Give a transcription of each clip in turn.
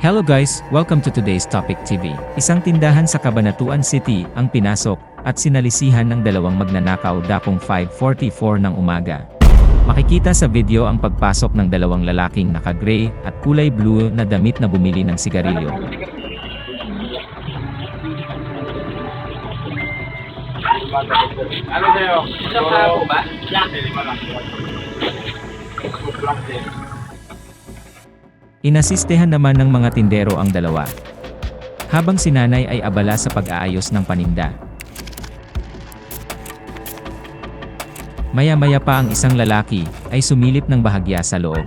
Hello guys, welcome to today's Topic TV. Isang tindahan sa Cabanatuan City ang pinasok at sinalisihan ng dalawang magnanakaw dakong 5.44 ng umaga. Makikita sa video ang pagpasok ng dalawang lalaking naka-gray at kulay blue na damit na bumili ng sigarilyo. Ano sa'yo? Isang po ba? Black. Din. Inasistehan naman ng mga tindero ang dalawa. Habang si nanay ay abala sa pag-aayos ng paninda. Maya-maya pa ang isang lalaki ay sumilip ng bahagya sa loob.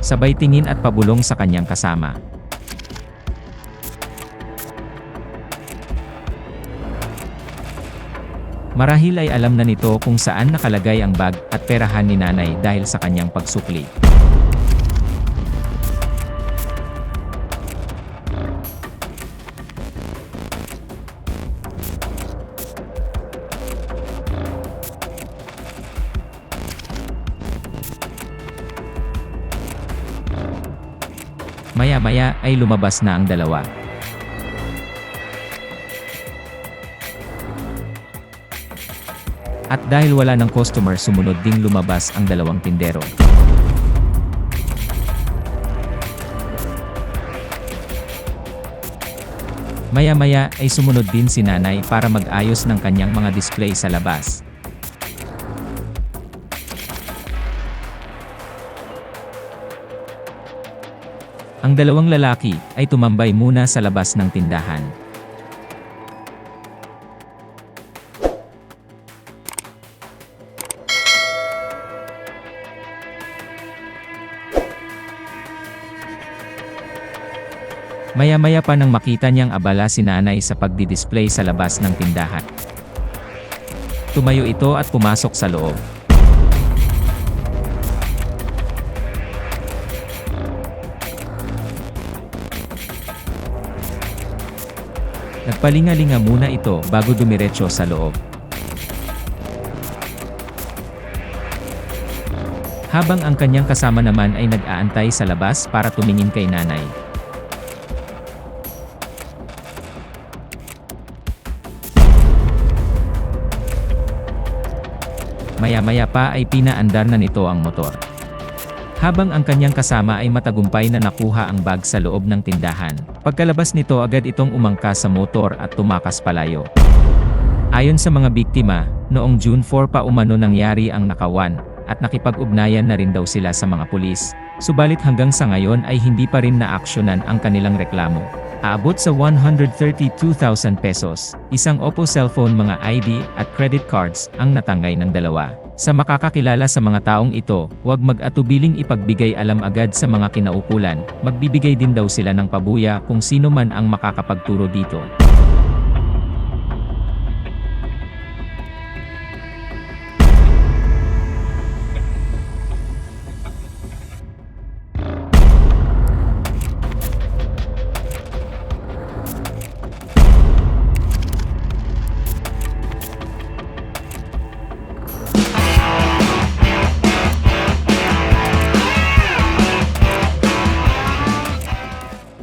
Sabay tingin at pabulong sa kanyang kasama. Marahil ay alam na nito kung saan nakalagay ang bag at perahan ni nanay dahil sa kanyang pagsukli. Maya-maya ay lumabas na ang dalawa. At dahil wala ng customer sumunod ding lumabas ang dalawang tindero. Maya-maya ay sumunod din si nanay para mag-ayos ng kanyang mga display sa labas. Ang dalawang lalaki ay tumambay muna sa labas ng tindahan. Maya-maya pa nang makita niyang abala si nanay sa pagdi-display sa labas ng tindahan. Tumayo ito at pumasok sa loob. Nagpalingalinga muna ito bago dumiretso sa loob. Habang ang kanyang kasama naman ay nag-aantay sa labas para tumingin kay nanay. Maya-maya pa ay pinaandar na nito ang motor. Habang ang kanyang kasama ay matagumpay na nakuha ang bag sa loob ng tindahan. Pagkalabas nito agad itong umangkas sa motor at tumakas palayo. Ayon sa mga biktima, noong June 4 pa umano nangyari ang nakawan, at nakipag-ugnayan na rin daw sila sa mga pulis. Subalit hanggang sa ngayon ay hindi pa rin naaksyonan ang kanilang reklamo. Aabot sa 132,000 pesos, isang Oppo cellphone mga ID at credit cards ang natangay ng dalawa. Sa makakakilala sa mga taong ito, huwag mag-atubiling ipagbigay alam agad sa mga kinaukulan, magbibigay din daw sila ng pabuya kung sino man ang makakapagturo dito.